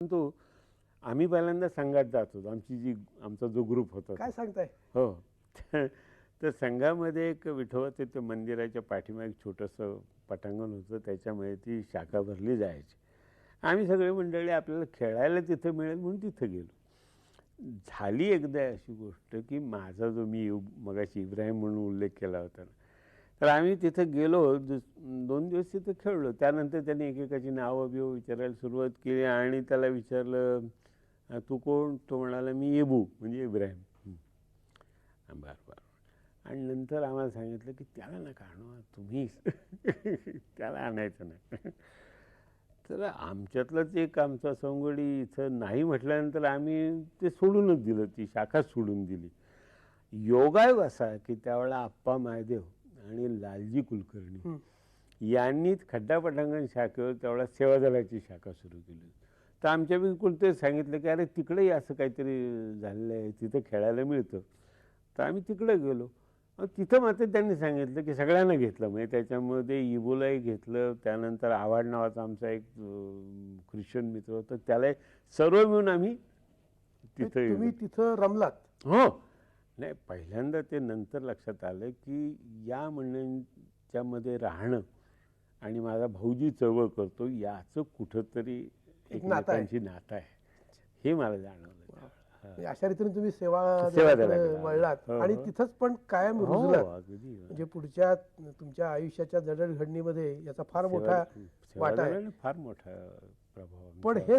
परंतु आम्ही पहिल्यांदा संघात जात होतो. आमची जी आमचा जो ग्रुप होता काय सांगताय? हो. तर संघामध्ये एक विठोबाचे ते मंदिराच्या पाठीमागे एक छोटंसं पटांगण होतं. त्याच्यामध्ये ती शाखा भरली जायची. आम्ही सगळे मंडळी आपल्याला खेळायला तिथं मिळेल म्हणून तिथं गेलो. झाली एकदा अशी गोष्ट की माझा जो मी मगाशी इब्राहिम म्हणून उल्लेख केला होता ना तर आम्ही तिथं गेलो दुस- दोन दिवस तिथं खेळलो. त्यानंतर त्यांनी एकेकाची नावं बिवं विचारायला सुरुवात केली आणि त्याला विचारलं तू कोण? तो म्हणाला मी येबू म्हणजे इब्राहिम. हं. बरं बरं. आणि नंतर आम्हाला सांगितलं की त्याला नका आणू तुम्ही. त्याला आणायचं नाही. तर आमच्यातलंच एक आमचा संगोडी इथं नाही म्हटल्यानंतर आम्ही ते सोडूनच दिलं ती शाखा सोडून दिली. योगायोग असा की त्यावेळेला आप्पा महादेव आणि लालजी कुलकर्णी. यांनीच खड्डा पटांगण शाखेवर त्यावेळेला सेवादलाची शाखा सुरू केली. तर आमच्या बिलकुल ते सांगितलं की अरे तिकडेही असं काहीतरी झालेलं आहे तिथं खेळायला मिळतं. तर आम्ही तिकडे गेलो. तिथं मात्र त्यांनी सांगितलं की सगळ्यांना घेतलं. म्हणजे त्याच्यामध्ये इबोलाही घेतलं. त्यानंतर आव्हाड नावाचा आमचा एक ख्रिश्चन मित्र होता. त्याला सर्व मिळून आम्ही तिथं तुम्ही. तिथं रमलात? हो. नाही पहिल्यांदा ते नंतर लक्षात आलं की या मंडळींच्यामध्ये राहणं आणि माझा भाऊजी चळवळ करतो याचं कुठंतरी एक नातं आहे. एकमेकांची नातं आहे हे मला जाणवलं. म्हणजे अशा रीतीने तुम्ही सेवा वळलात हो, आणि हो. तिथंच पण कायम हो रुजलात म्हणजे पुढच्या तुमच्या आयुष्याच्या जडणघडणीमध्ये याचा फार मोठा वाटा फार मोठा प्रभाव पण. हे